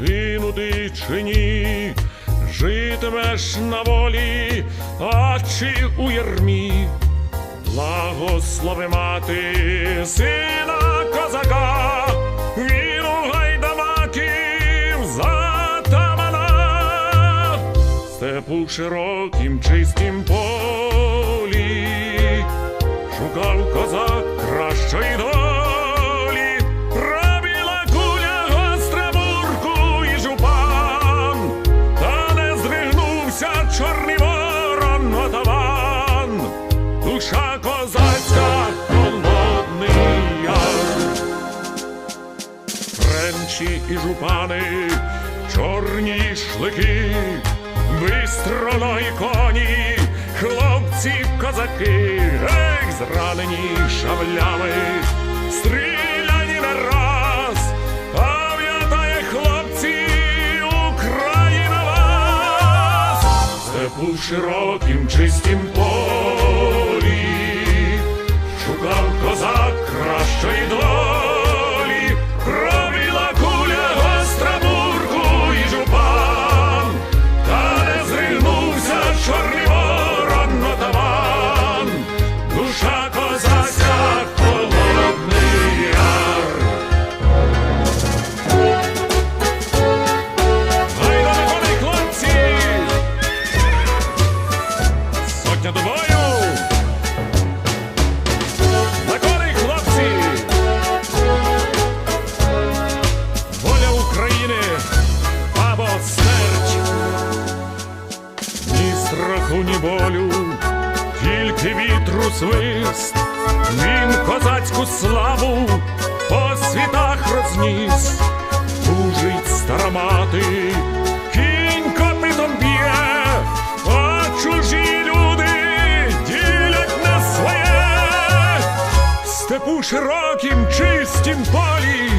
загинути чи ні, житимеш на волі, а чи у ярмі, благослови мати сина козака, віру гайдамаків затамана, степу широким, чистім полі, шукав козак. Френчі і жупани, чорні шлики, бистро ноги коні, хлопці козаки, ех, зранені шаблями, стріляні на раз, пам'ятає хлопці, Україна вас, степу широким чистім полі, шукав козак тільки вітру свист, він козацьку славу по світах розніс, тужить стара мати, кінь копитом б'є, а чужі люди ділять на своє. В степу широкім чистім полі